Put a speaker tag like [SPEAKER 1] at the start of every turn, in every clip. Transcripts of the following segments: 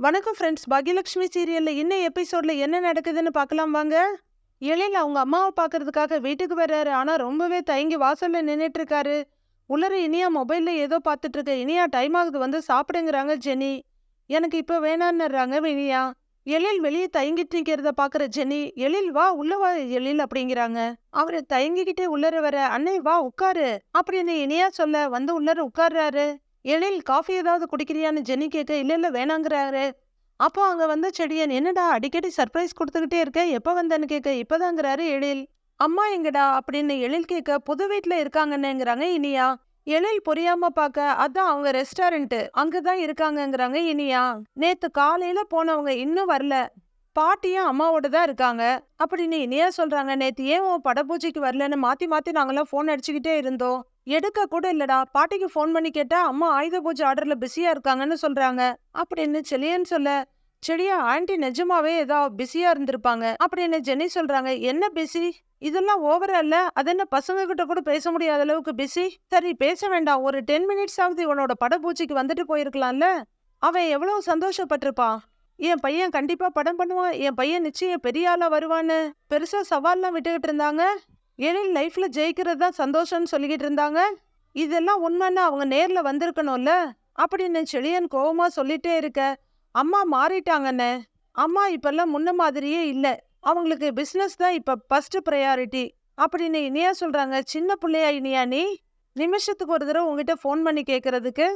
[SPEAKER 1] வணக்கம் ஃப்ரெண்ட்ஸ் பாக்யலட்சுமி சீரியல்ல இன்னும் எபிசோடில் என்ன நடக்குதுன்னு பார்க்கலாம் வாங்க. எழில் அவங்க அம்மாவை பார்க்கறதுக்காக வீட்டுக்கு வர்றாரு. ஆனா ரொம்பவே தயங்கி வாசல்ல நின்னுட்டு இருக்காரு உள்ளர இனியா மொபைல்ல ஏதோ பார்த்துட்ருக்க. இனியா டைம் ஆகுது வந்து சாப்பிடுங்கிறாங்க ஜெனி. எனக்கு இப்போ வேணான்னுறாங்க இனியா எழில் வெளியே தயங்கிட்டு நிற்கிறத பாக்குற ஜெனி. எழில் வா உள்ள வா எழில் அப்படிங்கிறாங்க. அவரு தயங்கிக்கிட்டே உள்ளர வர அன்னை வா உட்காரு. அப்படின்னு இனியா சொல்ல வந்து உள்ளர உட்கார்றாரு. எழில் காஃபி ஏதாவது குடிக்கிறியான்னு ஜெனி கேட்க இல்ல இல்ல வேணாங்கிறாரு. அப்போ அங்க வந்த செடியன் என்னடா அடிக்கடி சர்ப்ரைஸ் கொடுத்துக்கிட்டே இருக்க? எப்ப வந்தேன்னு கேட்க இப்போதாங்கிறாரு எழில். அம்மா எங்கடா? அப்படின்னு எழில் கேட்க புது வீட்டில் இருக்காங்கன்னுங்கிறாங்க இனியா. எழில் புரியாம பார்க்க அதான் அவங்க ரெஸ்டாரண்ட் அங்கதான் இருக்காங்கங்கிறாங்க இனியா. நேத்து காலையில போனவங்க இன்னும் வரல. பாட்டியும் அம்மாவோட தான் இருக்காங்க. அப்படின்னு இனியா சொல்றாங்க. நேத்து ஏன் உன் படப்பூஜைக்கு வரலன்னு மாத்தி மாத்தி நாங்களாம் ஃபோன் அடிச்சுக்கிட்டே இருந்தோம். எடுக்க கூட இல்லடா. பாட்டிக்கு ஃபோன் பண்ணி கேட்டா அம்மா ஆயுத பூஜை ஆர்டர்ல பிஸியா இருக்காங்கன்னு சொல்றாங்க. அப்படின்னு செலியன் சொல்ல செடியா ஆண்டி நிஜமாவே ஏதோ பிஸியா இருந்திருப்பாங்க. அப்படின்னு ஜெனி சொல்றாங்க. என்ன பிஸி இதெல்லாம் ஓவரா இல்ல? அது என்ன பசங்க கிட்ட கூட பேச முடியாத அளவுக்கு பிஸி சரி பேச வேண்டாம். ஒரு டென் மினிட்ஸ் ஆகுது இவனோட படப்பூச்சிக்கு வந்துட்டு போயிருக்கலாம்ல? அவன் எவ்வளவு சந்தோஷப்பட்டிருப்பான் என் பையன் கண்டிப்பா படம் பண்ணுவான். என் பையன் நிச்சயம் பெரிய ஆளா வருவான்னு. பெருசா சவால்லாம் விட்டுக்கிட்டு இருந்தாங்க. எழில் லைஃப்ல ஜெயிக்கிறது தான் சந்தோஷம்னு சொல்லிக்கிட்டு இருந்தாங்க. இதெல்லாம் உண்மைன்னு அவங்க நேர்ல வந்திருக்கணும்ல? அப்படின்னு செழியன் கோவமா சொல்லிட்டே இருக்க. அம்மா மாறிட்டாங்கண்ணே. அம்மா இப்பெல்லாம் முன்ன மாதிரியே இல்ல. அவங்களுக்கு பிசினஸ் தான் இப்ப ஃபஸ்ட்டு ப்ரையாரிட்டி அப்படின்னு இனியா சொல்றாங்க. சின்ன பிள்ளையா இனியா நீ? நிமிஷத்துக்கு ஒரு தடவை உங்ககிட்ட ஃபோன் பண்ணி கேட்குறதுக்கு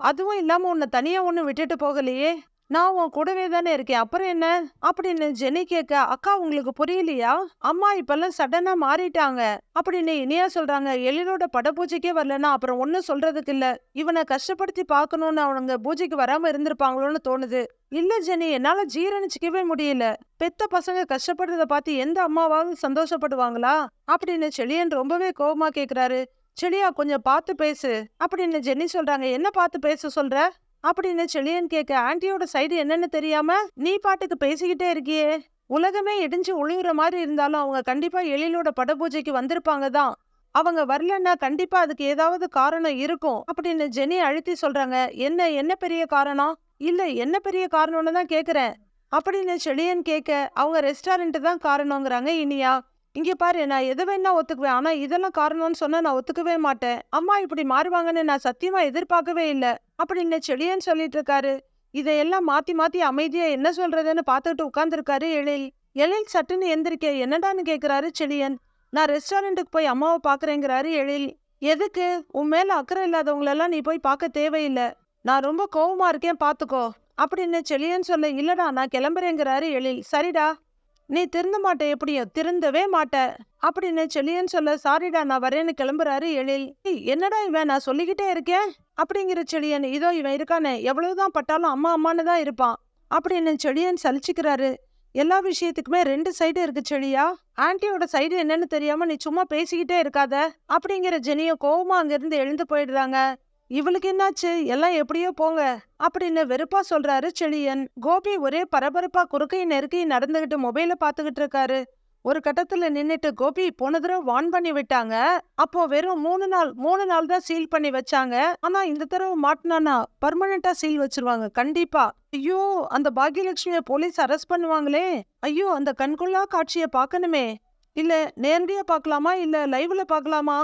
[SPEAKER 1] அதுவும் இல்லாம உன்னை தனியா ஒன்றும் விட்டுட்டு போகலையே. நான் உன் கூடவே தானே இருக்கேன். அப்புறம் என்ன? அப்படின்னு ஜெனி கேட்க அக்கா உங்களுக்கு புரியலையா? அம்மா இப்பெல்லாம் சடனா மாறிட்டாங்க. அப்படின்னு இனியா சொல்றாங்க. எழிலோட படப்பூஜைக்கே வரலன்னா அப்புறம் ஒன்னும் சொல்றதுக்கு இல்ல. இவனை கஷ்டப்படுத்தி பார்க்கணும்னு அவனுங்க பூஜைக்கு வராம இருந்திருப்பாங்களோன்னு தோணுது. இல்ல ஜெனி என்னால ஜீரணிச்சிக்கவே முடியல. பெத்த பசங்க கஷ்டப்படுறத பார்த்து எந்த அம்மாவாவது சந்தோஷப்படுவாங்களா? அப்படின்னு செழியன் ரொம்பவே கோபமா கேக்குறாரு. செழியா கொஞ்சம் பார்த்து பேசு. அப்படின்னு ஜெனி சொல்றாங்க. என்ன பார்த்து பேச சொல்ற? அப்படின்னு செழியன் கேட்க ஆண்டியோட சைடு என்னன்னு தெரியாம நீ பாட்டுக்கு பேசிக்கிட்டே இருக்கியே? உலகமே இடிஞ்சு ஒளிவுற மாதிரி இருந்தாலும் அவங்க கண்டிப்பா எழிலோட படபூஜைக்கு வந்திருப்பாங்க தான். அவங்க வரலன்னா கண்டிப்பா அதுக்கு ஏதாவது காரணம் இருக்கும். அப்படின்னு ஜெனி அழுத்தி சொல்றாங்க என்ன என்ன பெரிய காரணம்? இல்ல என்ன பெரிய காரணம்னு தான் கேக்குறேன். அப்படின்னு செழியன் கேட்க அவங்க ரெஸ்டாரண்ட் தான் காரணங்கிறாங்க இனியா. இங்கே பாரு நான் எது வேணா ஒத்துக்குவேன். ஆனா இதெல்லாம் காரணம்னு சொன்னா நான் ஒத்துக்கவே மாட்டேன். அம்மா இப்படி மாறுவாங்கன்னு நான் சத்தியமா எதிர்பார்க்கவே இல்ல. அப்படின்னு செழியன் சொல்லிட்டு இருக்காரு. இதையெல்லாம் மாத்தி மாத்தி அமைதியாக என்ன சொல்றதுன்னு பார்த்துக்கிட்டு உட்காந்துருக்காரு எழில். எழில் சட்டுன்னு எந்திரிக்க என்னடான்னு கேக்குறாரு செழியன் நான் ரெஸ்டாரண்ட்டுக்கு போய் அம்மாவை பார்க்குறேங்கிறாரு எழில். எதுக்கு? உன் மேல அக்கறை இல்லாதவங்களெல்லாம் நீ போய் பார்க்க தேவையில்லை. நான் ரொம்ப கோவமா இருக்கேன் பாத்துக்கோ அப்படின்னு செழியன் சொல்ல இல்லடா நான் கிளம்புறேங்கிறாரு எழில். சரிடா நீ திருந்த மாட்ட எப்படியும் திருந்தவே மாட்ட. அப்படின்னு செழியன் சொல்ல சாரிடா நான் வரேன்னு கிளம்புறாரு எழில். என்னடா இவன்? நான் சொல்லிக்கிட்டே இருக்கேன் அப்படிங்கிற செழியன் இதோ இவன் இருக்கானே. எவ்வளவுதான் பட்டாலும் அம்மா அம்மான்னு தான் இருப்பான். அப்படின்னு செழியன் சலிச்சுக்கிறாரு. எல்லா விஷயத்துக்குமே ரெண்டு சைடு இருக்கு செழியா ஆன்ட்டியோட சைடு என்னன்னு தெரியாம நீ சும்மா பேசிக்கிட்டே இருக்காத. அப்படிங்கிற ஜெனிய கோவமா அங்கிருந்து எழுந்து போயிடுறாங்க. இவளுக்கு என்னாச்சு? எல்லாம் எப்படியோ போங்க. அப்படின்னு வெறுப்பா சொல்றாரு செழியன். கோபி ஒரே பரபரப்பா குறுக்கையும் நெருக்கையும் நடந்துகிட்டு மொபைல பாத்துக்கிட்டு இருக்காரு. ஒரு கட்டத்துல நின்னுட்டு கோபி போன தடவை வான் பண்ணி விட்டாங்க. அப்போ வெறும் மூணு நாள் மூணு நாள் தான் சீல் பண்ணி வச்சாங்க. ஆனா இந்த தடவை மாட்டினானா பர்மனண்டா சீல் வச்சிருவாங்க. கண்டிப்பா. ஐயோ அந்த பாக்யலட்சுமிய போலீஸ் அரெஸ்ட் பண்ணுவாங்களே. ஐயோ அந்த கண்கொள்ளா காட்சியை பார்க்கணுமே. இல்ல நேரடியா பார்க்கலாமா? இல்ல லைவ்ல பார்க்கலாமா?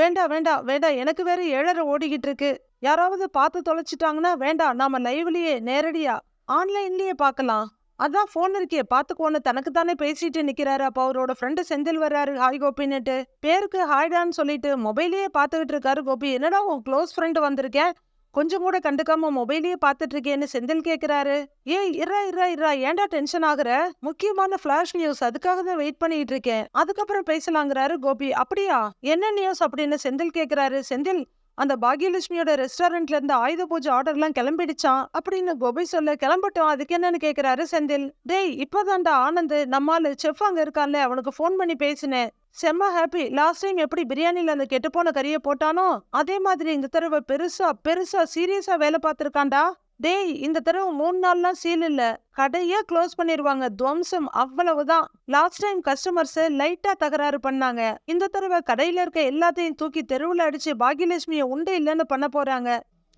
[SPEAKER 1] வேண்டாம் வேண்டாம் வேண்டாம் எனக்கு வேற ஏழரை ஓடிக்கிட்டு இருக்கு யாராவது பார்த்து தொலைச்சிட்டாங்கன்னா வேண்டாம் நாம லைவ்லயே நேரடியா ஆன்லைன்லயே பார்க்கலாம். அதான் ஃபோன் இருக்கே பாத்துக்கோன்னு தனக்கு தானே பேசிட்டு நிக்கிறாரு அப்ப அவரோட ஃப்ரெண்டு செந்தில் வர்றாரு ஹாய் கோபின்னுட்டு. பேருக்கு ஹாய்டான்னு சொல்லிட்டு மொபைலே பார்த்துக்கிட்டு இருக்காரு கோபி. என்னடா உன் க்ளோஸ் ஃப்ரெண்டு வந்திருக்கேன் கொஞ்சம் கூட கண்டுக்காம மொபைலையே பார்த்துட்டு இருக்கேன்னு செந்தில் கேட்கிறாரு ஏய் இரா இரா இரா ஏன்டா டென்ஷன் ஆகுற? முக்கியமான ஃபிளாஷ் நியூஸ் அதுக்காக தான் வெயிட் பண்ணிட்டு இருக்கேன். அதுக்கப்புறம் பேசலாங்கிறாரு கோபி. அப்படியா? என்ன நியூஸ் அப்படின்னு செந்தில் கேக்குறாரு. செந்தில் அந்த பாகியலட்சுமியோட ரெஸ்டாரண்ட்ல இருந்து ஆயுத பூஜை ஆர்டர்லாம் கிளம்பிடுச்சான் அப்படின்னு கோபி சொல்ல கிளம்பட்டோம் அதுக்கு என்னன்னு கேக்குறாரு செந்தில். டேய் இப்பதான்டா ஆனந்த் நம்மால செஃப் அங்க இருக்கான்ல அவனுக்கு ஃபோன் பண்ணி பேசினேன். செம்ம ஹாப்பி லாஸ்ட் டைம் எப்படி பிரியாணியில் அந்த கெட்டுப்போன கறியை போட்டானோ அதே மாதிரி இந்த தடவை பெருசா பெருசா சீரியஸா வேலை பார்த்துருக்காண்டா டேய் இந்த தடவை மூணு நாள்லாம் சீல் இல்ல. கடையே க்ளோஸ் பண்ணிருவாங்க. துவம்சம் அவ்வளவுதான். லாஸ்ட் டைம் கஸ்டமர்ஸ் லைட்டா தகராறு பண்ணாங்க. இந்த தடவை கடையில இருக்க எல்லாத்தையும் தூக்கி தெருவில் அடிச்சு பாகியலட்சுமியை உண்டு இல்லைன்னு பண்ண போறாங்க.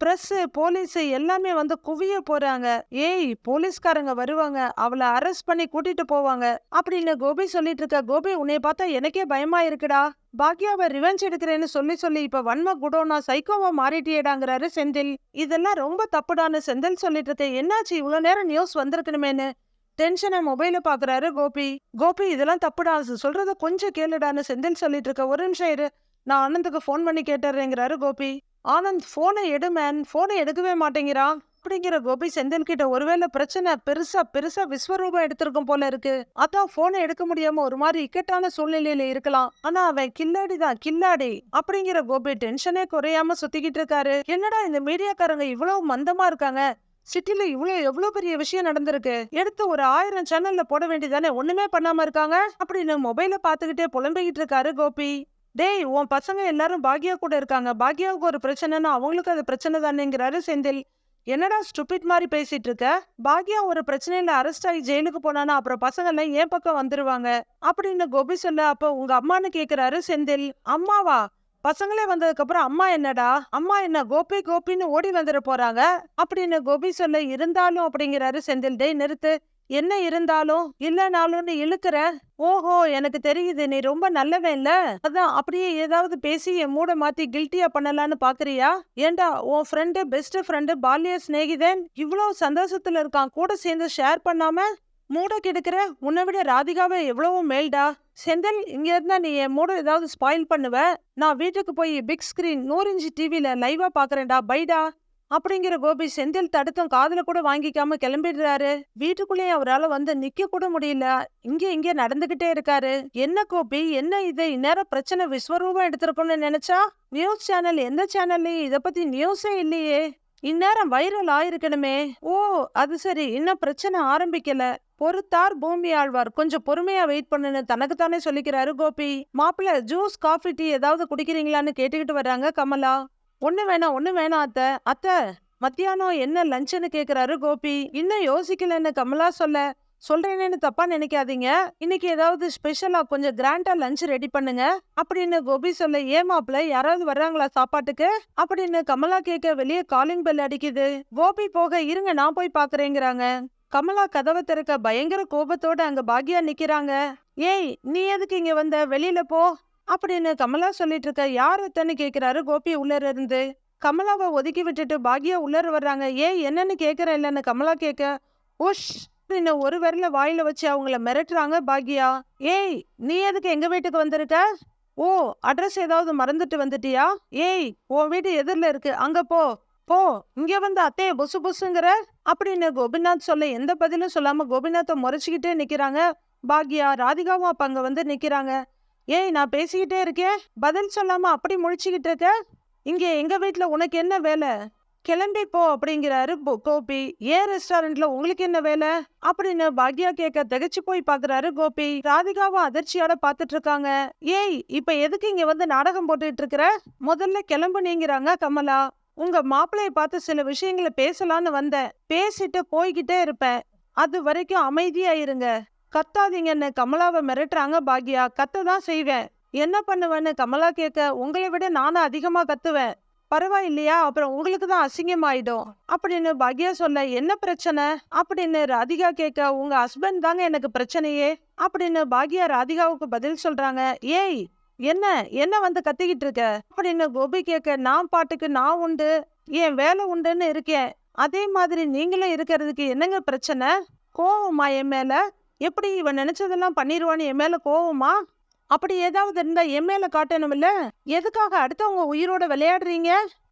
[SPEAKER 1] ப்ரெஸ்ஸு போலீஸு எல்லாமே வந்து குவிய போறாங்க. ஏய் போலீஸ்காரங்க வருவாங்க. அவளை அரெஸ்ட் பண்ணி கூட்டிட்டு போவாங்க. அப்படின்னு கோபி சொல்லிட்டு இருக்க. கோபி உன்னை பார்த்தா எனக்கே பயமா இருக்குடா பாக்யாவை ரிவெஞ்ச் எடுக்கிறேன்னு சொல்லி சொல்லி இப்ப வன்ம குடோனா சைக்கோவா மாறிட்டியேடாங்கிறாரு செந்தில். இதெல்லாம் ரொம்ப தப்புடான்னு செந்தில் சொல்லிட்டு இருக்க. என்னாச்சு? இவ்வளவு நேரம் நியூஸ் வந்திருக்கணுமேனு டென்ஷனை மொபைல பாக்குறாரு கோபி. கோபி இதெல்லாம் தப்புடா. சொல்றத கொஞ்சம் கேளுடான்னு செந்தில் சொல்லிட்டு இருக்க. ஒரு நிமிஷம் இரு. நான் ஆனந்துக்கு ஃபோன் பண்ணி கேட்டுறேங்கிறாரு கோபி. ஆனந்த் ஃபோனை எடு மேன். ஃபோனை எடுக்கவே மாட்டேங்கிறான் அப்படிங்கிற கோபி செந்தில் கிட்ட ஒருவேளை பிரச்சனை பெருசா பெருசா விஸ்வரூபம் எடுத்திருக்கும் போல இருக்கு. அதான் போனை எடுக்க முடியாம ஒரு மாதிரி இக்கட்டான சூழ்நிலையில இருக்கலாம். ஆனா அவன் கில்லாடி தான் கில்லாடி அப்படிங்கிற கோபி டென்ஷனே குறையாம சுத்திக்கிட்டு இருக்காரு. என்னடா இந்த மீடியாக்காரங்க இவ்வளவு மந்தமா இருக்காங்க? சிட்டில இவ்வளவு எவ்வளவு பெரிய விஷயம் நடந்திருக்கு? எடுத்து ஒரு ஆயிரம் சேனல்ல போட வேண்டியதானே? ஒண்ணுமே பண்ணாம இருக்காங்க? அப்படின்னு மொபைல பாத்துக்கிட்டே புலம்பிக்கிட்டு இருக்காரு கோபி. டேய் உன் பசங்க எல்லாரும் பாக்யா கூட இருக்காங்க. பாக்யாவுக்கு ஒரு பிரச்சனைனா அவங்களுக்கு அது பிரச்சனை தானேங்கிறாரு செந்தில். என்னடா ஸ்டூபிட் மாதிரி பேசிட்டு இருக்க? பாக்யா ஒரு பிரச்சனையில அரெஸ்ட் ஆகி ஜெயிலுக்கு போனானா அப்புறம் பசங்க எல்லாம் என் பக்கம் வந்துருவாங்க? அப்படின்னு கோபி சொல்ல அப்ப உங்க அம்மான்னு கேக்குறாரு செந்தில். அம்மாவா? பசங்களே வந்ததுக்கு அப்புறம் அம்மா என்னடா? அம்மா என்ன கோபி கோபின்னு ஓடி வந்துட போறாங்க? அப்படின்னு கோபி சொல்ல இருந்தாலும் அப்படிங்கிறாரு செந்தில். டேய் நிறுத்து. என்ன இருந்தாலும் இல்லைனாலும்னு இழுக்கிற ஓஹோ எனக்கு தெரியுது நீ ரொம்ப நல்லவே இல்ல. அதான் அப்படியே ஏதாவது பேசி என் மூட மாத்தி கில்ட்டியா பண்ணலான்னு பாக்குறியா? ஏண்டா உன் ஃப்ரெண்டு பெஸ்ட் ஃப்ரெண்டு பால்ய சிநேகிதன் இவ்வளவு சந்தோஷத்துல இருக்கான் கூட சேர்ந்து ஷேர் பண்ணாம? மூட கெடுக்கிற உன்னை விட ராதிகாவை எவ்வளவோ மேல்டா. செந்தில் இங்க இருந்தா நீ என் மூட ஏதாவது ஸ்பாயில் பண்ணுவ? நான் வீட்டுக்கு போய் பிக் ஸ்கிரீன் நூறு இன்ச்சு டிவியில லைவா பாக்குறேன்டா பைடா அப்படிங்கிற கோபி செந்தில் தடுத்தும் காதுல கூட வாங்கிக்காம கிளம்பிடுறாரு. வீட்டுக்குள்ளேயே அவரால வந்து நிக்க கூட முடியல. இங்க இங்க நடந்துகிட்டே இருக்காரு. என்ன கோபி? என்ன இது? இந்நேரம் பிரச்சனை விஸ்வரூபம் எடுத்திருக்கோம்னு நினைச்சா? நியூஸ் சேனல் எந்த சேனல்லையும் இத பத்தி நியூஸே இல்லையே. இந்நேரம் வைரல் ஆயிருக்கணுமே. ஓ அது சரி. இன்னும் பிரச்சனை ஆரம்பிக்கல. பொறுத்தார் பூமி ஆழ்வார். கொஞ்சம் பொறுமையா வெயிட் பண்ணுன்னு தனக்குத்தானே சொல்லிக்கிறாரு கோபி. மாப்பிள்ள ஜூஸ் காஃபி டீ ஏதாவது குடிக்கிறீங்களான்னு கேட்டுக்கிட்டு வர்றாங்க கமலா. ஒண்ணு வேணாம் ஒண்ணு வேணாம் அத்தை. அத்தை மத்தியானம் என்ன லஞ்சுன்னு கேட்குறாரு கோபி. இன்னும் யோசிக்கலன்னு கமலா சொல்ல சொல்றேனேன்னு தப்பா நினைக்காதீங்க. இன்னைக்கு ஏதாவது ஸ்பெஷலாக கொஞ்சம் கிராண்டாக லஞ்ச் ரெடி பண்ணுங்க. அப்படின்னு கோபி சொல்ல ஏமாப்பில் யாராவது வர்றாங்களா சாப்பாட்டுக்கு? அப்படின்னு கமலா கேட்க வெளியே காலிங் பெல் அடிக்குது. கோபி போக இருங்க நான் போய் பார்க்குறேங்கிறாங்க கமலா கதவை திறக்க பயங்கர கோபத்தோட அங்க பாக்யா நிற்கிறாங்க ஏய் நீ எதுக்கு இங்க வந்த? வெளியில போ. அப்படின்னு கமலா சொல்லிட்டு இருக்க? யார் அத்தன்னு கேட்குறாரு கோபி உள்ளர இருந்து. கமலாவை ஒதுக்கி விட்டுட்டு பாக்யா உள்ளர வர்றாங்க. ஏய் என்னன்னு கேட்குற இல்லைன்னு கமலா கேட்க உஷ் அப்படின்னு ஒரு விரல வாயில வச்சு அவங்கள மிரட்டுறாங்க பாக்யா. ஏய் நீ எதுக்கு எங்க வீட்டுக்கு வந்திருக்க? ஓ அட்ரஸ் ஏதாவது மறந்துட்டு வந்துட்டியா? ஏய் உன் வீடு எதிரில் இருக்கு. அங்க போ. போ இங்க வந்து அத்தைய புசு புசுங்கிற? அப்படின்னு கோபிநாத் சொல்ல எந்த பதிலும் சொல்லாம கோபிநாத்தை முறைச்சிக்கிட்டே நிக்கிறாங்க. பாக்யா ராதிகாவும் அப்ப அங்க வந்து நிக்கிறாங்க. ஏய் நான் பேசிக்கிட்டே இருக்கேன். பதில் சொல்லாம அப்படி முழிச்சுக்கிட்டு இருக்க? இங்கே எங்க வீட்ல உனக்கு என்ன வேலை? கிளம்பி போ அப்படிங்கிறாரு போ- கோபி. ஏன் ரெஸ்டாரண்ட்ல உங்களுக்கு என்ன வேலை? அப்படின்னு பாக்யா கேட்க திகைச்சு போய் பாக்குறாரு கோபி. ராதிகாவும் அதிர்ச்சியோட பாத்துட்டு இருக்காங்க. ஏய் இப்ப எதுக்கு இங்க வந்து நாடகம் போட்டுட்டு இருக்கிற? முதல்ல கிளம்பு நீங்கிறாங்க கமலா. உங்க மாப்பிள்ளைய பார்த்து சில விஷயங்களை பேசலான்னு வந்தேன். பேசிட்டு போய்கிட்டே இருப்பேன். அது வரைக்கும் அமைதியா இருங்க. கத்தாதீங்கன்னு கமலாவை மிரட்டுறாங்க பாக்யா. கத்த தான் செய்வேன். என்ன பண்ணுவேன்னு கமலா கேட்க உங்களை விட நானும் அதிகமாக கத்துவேன். பரவாயில்லையா? அப்புறம் உங்களுக்கு தான் அசிங்கமாயிடும். அப்படின்னு பாக்யா சொல்ல என்ன பிரச்சனை? அப்படின்னு ராதிகா கேட்க உங்க ஹஸ்பண்ட் தாங்க எனக்கு பிரச்சனையே. அப்படின்னு பாக்யா ராதிகாவுக்கு பதில் சொல்றாங்க ஏய் என்ன? என்ன வந்து கத்திக்கிட்டு இருக்க? அப்படின்னு கோபி கேட்க நான் பாட்டுக்கு நான் உண்டு. என் வேலை உண்டுன்னு இருக்கேன். அதே மாதிரி நீங்களும் இருக்கிறதுக்கு என்னங்க பிரச்சனை? கோவமா என் மேல எப்படி இவன் நினைச்சதெல்லாம் பண்ணிடுவான்னு என் மேல கோவமா? அப்படி ஏதாவது இருந்தா என் மேல காட்டணும் இல்ல எதுக்காக அடுத்தவங்க உயிரோட விளையாடுறீங்க?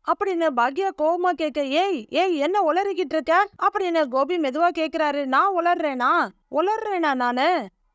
[SPEAKER 1] அப்படின்னு பாக்யா கோபமா கேட்க ஏய் ஏய் என்ன உளறிக்கிட்டு இருக்க? அப்படின்னு கோபி மெதுவா கேக்குறாரு நான் உளர்றேனா? உளர்றேனா நானு?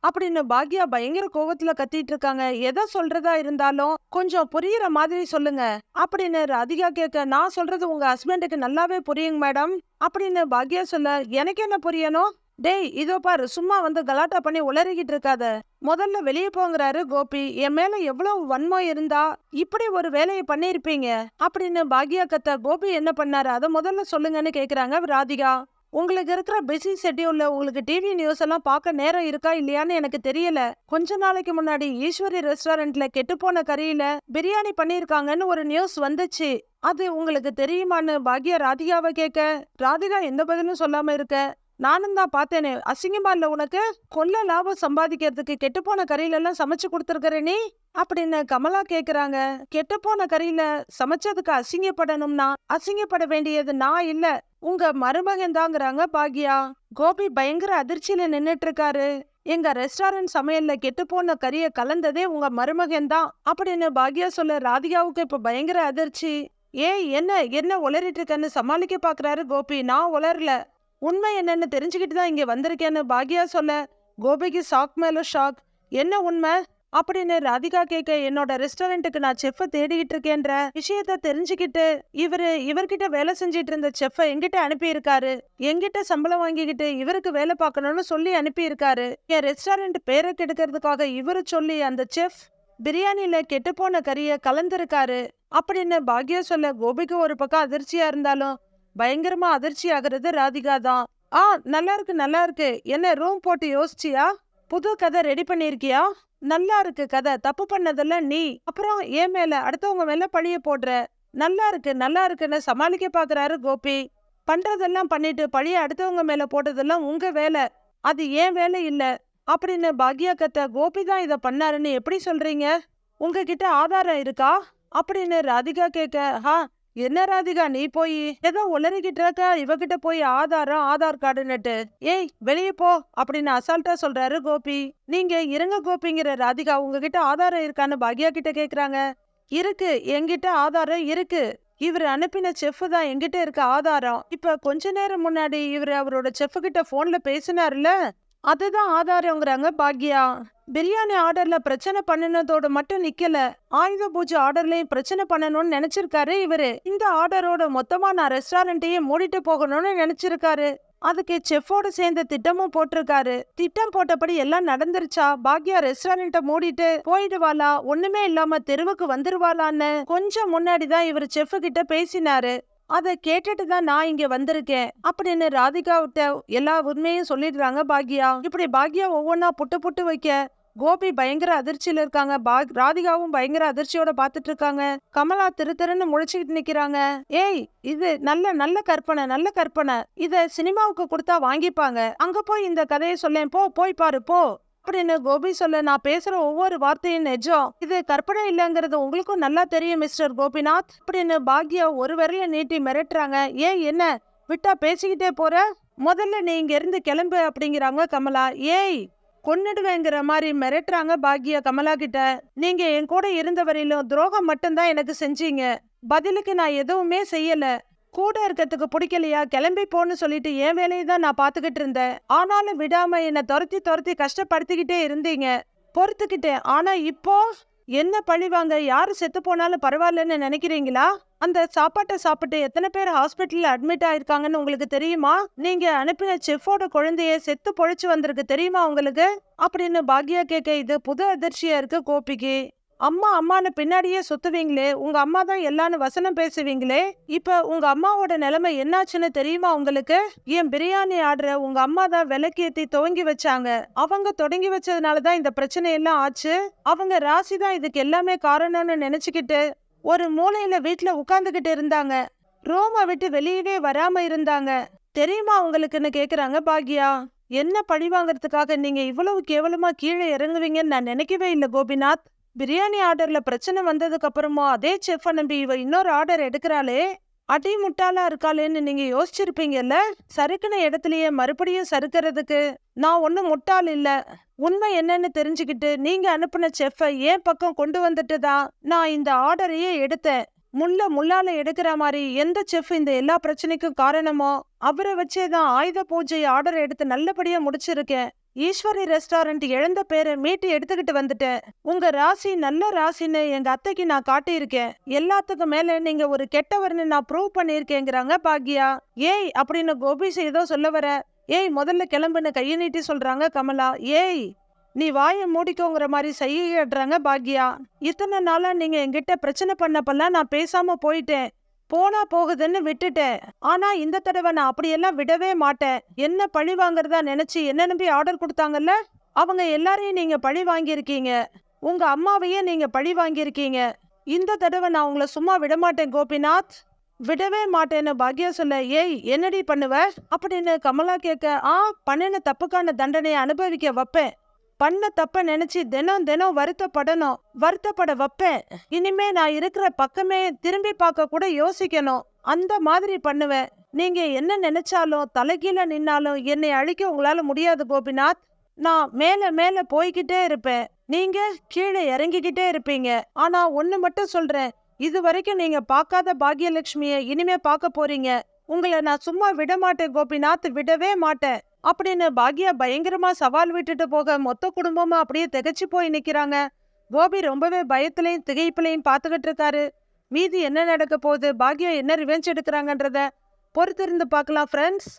[SPEAKER 1] அப்படின்னு பாக்யா பயங்கர கோவத்துல கத்திட்டு இருக்காங்க எதை சொல்றதா இருந்தாலும் கொஞ்சம் புரியுற மாதிரி சொல்லுங்க. அப்படின்னு ராதிகா கேட்க நான் சொல்றது உங்க ஹஸ்பண்டுக்கு நல்லாவே புரியுங்க மேடம் அப்படின்னு பாக்யா சொல்ல எனக்கு என்ன புரியணும்? டேய் இதோ பாரு சும்மா வந்து கலாட்டா பண்ணி உளறிக்கிட்டு இருக்காத முதல்ல வெளியே போங்கிறாரு கோபி. என் மேல எவ்வளவு வன்மம் இருந்தா இப்படி ஒரு வேலையை பண்ணியிருப்பீங்க? அப்படின்னு பாக்யா கத்த கோபி என்ன பண்ணாரு? அதை முதல்ல சொல்லுங்கன்னு கேக்குறாங்க ராதிகா. உங்களுக்கு இருக்கிற பிஸி ஷெட்யூல்ல உங்களுக்கு டிவி நியூஸ் எல்லாம் பார்க்க நேரம் இருக்கா இல்லையான்னு எனக்கு தெரியல. கொஞ்ச நாளைக்கு முன்னாடி ஈஸ்வரி ரெஸ்டாரண்ட்ல கெட்டுப்போன கறியில பிரியாணி பண்ணிருக்காங்கன்னு ஒரு நியூஸ் வந்துச்சு. அது உங்களுக்கு தெரியுமான்னு பாக்யா ராதிகாவை கேட்க ராதிகா எந்த பதிலும் சொல்லாம இருக்க? நானும் தான் பார்த்தேனே. அசிங்கமா இல்லை உனக்கு கொல்ல லாபம் சம்பாதிக்கிறதுக்கு கெட்டுப்போன கறியிலெல்லாம் சமைச்சு கொடுத்துருக்கற நீ? அப்படின்னு கமலா கேட்குறாங்க கெட்டுப்போன கறியில சமைச்சதுக்கு அசிங்கப்படணும்னா அசிங்கப்பட வேண்டியது நான் இல்ல உங்க மருமகன் தாங்கிறாங்க பாக்யா. கோபி பயங்கர அதிர்ச்சியில நின்னுட்டு இருக்காரு எங்க ரெஸ்டாரண்ட் சமையல்ல கெட்டுப்போன கறிய கலந்ததே உங்க மருமகன் தான் அப்படின்னு பாக்யா சொல்ல ராதிகாவுக்கு இப்ப பயங்கர அதிர்ச்சி. ஏய் என்ன என்ன உளறிட்டு இருக்கன்னு சமாளிக்க பாக்குறாரு கோபி. நான் உளரல உண்மை என்னன்னு தெரிஞ்சுக்கிட்டு தான் இங்கே வந்திருக்கேன்னு பாக்யா சொல்ல கோபிக்கு ஷாக் மேலே ஷாக் என்ன உண்மை? அப்படின்னு ராதிகா கேட்க என்னோட ரெஸ்டாரண்ட்டுக்கு நான் செஃப்பை தேடிக்கிட்டு இருக்கேன்ற விஷயத்த தெரிஞ்சுக்கிட்டு இவரு இவர்கிட்ட வேலை செஞ்சிட்டு இருந்த செஃப்பை எங்கிட்ட அனுப்பியிருக்காரு. எங்கிட்ட சம்பளம் வாங்கிக்கிட்டு இவருக்கு வேலை பார்க்கணும்னு சொல்லி அனுப்பியிருக்காரு. என் ரெஸ்டாரண்ட் பேரை கெடுக்கிறதுக்காக இவரு சொல்லி அந்த செஃப் பிரியாணில கெட்டுப்போன கறியை கலந்துருக்காரு. அப்படின்னு பாக்யா சொல்ல கோபிக்கு ஒரு பக்கம் அதிர்ச்சியா இருந்தாலும் பயங்கரமா அதிர்ச்சி ஆகுறது ராதிகா தான். ஆ நல்லா இருக்கு நல்லா இருக்கு. என்ன ரூம் போட்டு யோசிச்சியா? புது கதை ரெடி பண்ணிருக்கியா நல்லா இருக்கு கதை. தப்பு பண்ணதெல்லாம் நீ. அப்புறம் ஏன் மேல? அடுத்தவங்க மேல பழிய போடுற. நல்லா இருக்கு நல்லா இருக்குன்னு சமாளிக்க பாக்குறாரு கோபி. பண்றதெல்லாம் பண்ணிட்டு பழிய அடுத்தவங்க மேல போட்டதெல்லாம் உங்க வேலை. அது ஏன் வேலை இல்ல? அப்படின்னு பாக்யா கத்த கோபி தான் இத பண்ணாருன்னு எப்படி சொல்றீங்க? உங்ககிட்ட ஆதாரம் இருக்கா? அப்படின்னு ராதிகா கேட்க ஹா என்ன ராதிகா நீ போய்? ஏதோ உளறிக்கிட்டு இருக்க இவகிட்ட போய் ஆதாரம் ஆதார் கார்டுன்னுட்டு. ஏய் வெளியே போ அப்படின்னு அசால்ட்டா சொல்றாரு கோபி. நீங்க இருங்க கோபிங்கிற ராதிகா உங்ககிட்ட ஆதாரம் இருக்கான்னு பாக்யா கிட்ட கேக்குறாங்க. இருக்கு என்கிட்ட ஆதாரம் இருக்கு. இவர் அனுப்பின செஃப் தான் என்கிட்ட இருக்க ஆதாரம். இப்ப கொஞ்ச நேரம் முன்னாடி இவர் அவரோட செஃப் கிட்ட போன்ல பேசினார்ல அதுதான் ஆதாரங்கிறாங்க பாக்யா. பிரியாணி ஆர்டர்ல பிரச்சனை பண்ணினதோட மட்டும் நிக்கல. ஆயுத பூஜை ஆர்டர்லயும் பிரச்சனை பண்ணணும்னு நினைச்சிருக்காரு இவரு. இந்த ஆர்டரோட மொத்தமா நான் ரெஸ்டாரண்ட்டையே மூடிட்டு போகணும்னு நினைச்சிருக்காரு. அதுக்கு செஃப்போட சேர்ந்த திட்டமும் போட்டிருக்காரு. திட்டம் போட்டபடி எல்லாம் நடந்துருச்சா? பாக்யா ரெஸ்டாரண்ட்டை மூடிட்டு போயிடுவாளா? ஒண்ணுமே இல்லாம தெருவுக்கு வந்துருவாளான்னு கொஞ்சம் முன்னாடி தான் இவர் செஃப் கிட்ட பேசினாரு. அதை கேட்டுட்டு தான் நான் இங்க வந்திருக்கேன் அப்படின்னு ராதிகாவிட்ட எல்லா உண்மையும் சொல்லிடுறாங்க பாக்யா. இப்படி பாக்யா ஒவ்வொன்னா புட்டு புட்டு வைக்க கோபி பயங்கர அதிர்ச்சியில இருக்காங்க. பாக் ராதிகாவும் பயங்கர அதிர்ச்சியோட பாத்துட்டு இருக்காங்க. கமலா திரு திருன்னு முழிச்சுக்கிட்டு நிக்கிறாங்க. ஏய் இது நல்ல நல்ல கற்பனை நல்ல கற்பனை. இத சினிமாவுக்கு கொடுத்தா வாங்கிப்பாங்க. அங்க போய் இந்த கதையை சொல்லேன். போ போய் பாரு போ. அப்படின்னு கோபி சொல்ல நான் பேசுற ஒவ்வொரு வார்த்தையும் நிஜம். இது கற்பனை இல்லைங்கிறது உங்களுக்கும் நல்லா தெரியும் மிஸ்டர் கோபிநாத் அப்படின்னு பாக்யா ஒரு விரல நீட்டி மிரட்டுறாங்க. ஏன் என்ன? விட்டா பேசிக்கிட்டே போற? முதல்ல நீ இங்க இருந்து கிளம்பு அப்படிங்கிறாங்க கமலா. ஏய் கொன்னுடுவேங்கிற மாதிரி மிரட்டுறாங்க பாக்யா கமலா கிட்ட. நீங்க என் கூட இருந்த வரையிலும் துரோகம் மட்டும்தான் எனக்கு செஞ்சீங்க. பதிலுக்கு நான் எதுவுமே செய்யல. கூட இருக்கிறதுக்கு பிடிக்கலையா? கிளம்பி போன்னு சொல்லிட்டு என் வேலையை தான் நான் பார்த்துக்கிட்டு இருந்தேன். ஆனாலும் விடாம என்னை துரத்தி துரத்தி கஷ்டப்படுத்திக்கிட்டே இருந்தீங்க. பொறுத்துக்கிட்டேன். ஆனா இப்போ என்ன பழிவாங்க? யாரு செத்து போனாலும் பரவாயில்லன்னு நினைக்கிறீங்களா? அந்த சாப்பாட்டை சாப்பிட்டு எத்தனை பேர் ஹாஸ்பிட்டல்ல அட்மிட் ஆயிருக்காங்கன்னு உங்களுக்கு தெரியுமா? நீங்க அனுப்பின செஃபோட குழந்தைய செத்து பொழைச்சு வந்திருக்கு தெரியுமா உங்களுக்கு? அப்படின்னு பாக்யா கேட்க இது புது அதிர்ச்சியா இருக்கு கோபிக்கு. அம்மா அம்மான்னு பின்னாடியே சுத்துவீங்களே உங்க அம்மா தான் எல்லான்னு வசனம் பேசுவீங்களே இப்ப உங்க அம்மாவோட நிலைமை என்னாச்சுன்னு தெரியுமா உங்களுக்கு? என் பிரியாணி ஆர்டரை உங்க அம்மா தான் விலக்கேத்தி துவங்கி வச்சாங்க. அவங்க தொடங்கி வச்சதுனால தான் இந்த பிரச்சனை எல்லாம் ஆச்சு. அவங்க ராசி தான் இதுக்கு எல்லாமே காரணம்னு நினைச்சுக்கிட்டு ஒரு மூலையில வீட்டுல உட்காந்துக்கிட்டு இருந்தாங்க. ரோமை விட்டு வெளியவே வராம இருந்தாங்க. தெரியுமா உங்களுக்குன்னு கேக்குறாங்க பாக்யா. என்ன பழி வாங்குறதுக்காக நீங்க இவ்வளவு கேவலமா கீழே இறங்குவீங்கன்னு நான் நினைக்கவே இல்லை கோபிநாத். பிரியாணி ஆர்டர்ல பிரச்சனை வந்ததுக்கு அப்புறமா அதே செஃப் நம்பி இவ இன்னொரு ஆர்டர் எடுக்கிறாளே. அடி முட்டாளா இருக்காளேன்னு நீங்க யோசிச்சிருப்பீங்கல்ல? சறுக்குன இடத்துலயே மறுபடியும் சறுக்கிறதுக்கு நான் ஒன்னும் முட்டாள் இல்ல. உண்மை என்னன்னு தெரிஞ்சுக்கிட்டு நீங்க அனுப்புன செஃப்பை ஏன் பக்கம் கொண்டு வந்துட்டு தான் நான் இந்த ஆர்டரையே எடுத்தேன். முள்ள முள்ளால எடுக்கிற மாதிரி எந்த செஃப் இந்த எல்லா பிரச்சனைக்கும் காரணமோ? அவரை வச்சே தான் ஆயுத பூஜை ஆர்டர் எடுத்து நல்லபடியா முடிச்சிருக்கேன். ஈஸ்வரி ரெஸ்டாரண்ட் இழந்த பேரை மீட்டு எடுத்துக்கிட்டு வந்துட்டேன். உங்க ராசி நல்ல ராசின்னு எங்க அத்தைக்கு நான் காட்டியிருக்கேன். எல்லாத்துக்கும் மேல நீங்க ஒரு கெட்டவர்னு நான் ப்ரூவ் பண்ணியிருக்கேங்கிறாங்க பாக்யா. ஏய் அப்படின்னு கோபிஸ் ஏதோ சொல்ல வர. ஏய் முதல்ல கிளம்புன்னு கையை நீட்டி சொல்றாங்க கமலா. ஏய் நீ வாயை மூடிக்கோங்கிற மாதிரி செய்யறாங்க பாக்யா. இத்தனை நாளா நீங்க என்கிட்ட பிரச்சனை பண்ணப்பெல்லாம் நான் பேசாம போயிட்டேன். போனா போகுதுன்னு விட்டுட்டேன். ஆனா இந்த தடவை நான் அப்படியெல்லாம் விடவே மாட்டேன். என்ன பழி வாங்குறதா நினைச்சு என்ன நம்பி ஆர்டர் கொடுத்தாங்கல்ல? அவங்க எல்லாரையும் நீங்க பழி வாங்கியிருக்கீங்க. உங்க அம்மாவையே நீங்க பழி வாங்கியிருக்கீங்க. இந்த தடவை நான் உங்களை சும்மா விட மாட்டேன் கோபிநாத். விடவே மாட்டேன்னு பாக்யா சொல்ல ஏய் என்னடி பண்ணுவ? அப்படின்னு கமலா கேட்க ஆ பண்ணின தப்புக்கான தண்டனையை அனுபவிக்க வைப்பேன். பண்ண தப்ப நினைச்சு தினம் தினம் வருத்தப்படணும். வருத்தப்பட வைப்பேன். இனிமே நான் இருக்கிற பக்கமே திரும்பி பார்க்க கூட யோசிக்கணும். அந்த மாதிரி பண்ணுவேன். நீங்க என்ன நினைச்சாலும் தலைகீழ நின்னாலும் என்னை அழிக்க உங்களால முடியாது கோபிநாத். நான் மேல மேல போய்கிட்டே இருப்பேன். நீங்க கீழே இறங்கிக்கிட்டே இருப்பீங்க. ஆனா ஒண்ணு மட்டும் சொல்றேன். இது வரைக்கும் நீங்க பார்க்காத பாக்யலட்சுமிய இனிமே பார்க்க போறீங்க. உங்களை நான் சும்மா விட மாட்டேன் கோபிநாத். விடவே மாட்டேன். அப்படின்னு பாக்யா பயங்கரமா சவால் விட்டுட்டு போக மொத்த குடும்பமா அப்படியே திகைச்சு போய் நிக்கிறாங்க. கோபி ரொம்பவே பயத்திலையும் திகைப்புலையும் பார்த்துக்கிட்டு இருக்காரு. மீதி என்ன நடக்க போகுது? பாக்யா என்ன ரிவெஞ்ச் எடுக்கிறாங்கன்றத பொறுத்திருந்து பார்க்கலாம் ஃப்ரெண்ட்ஸ்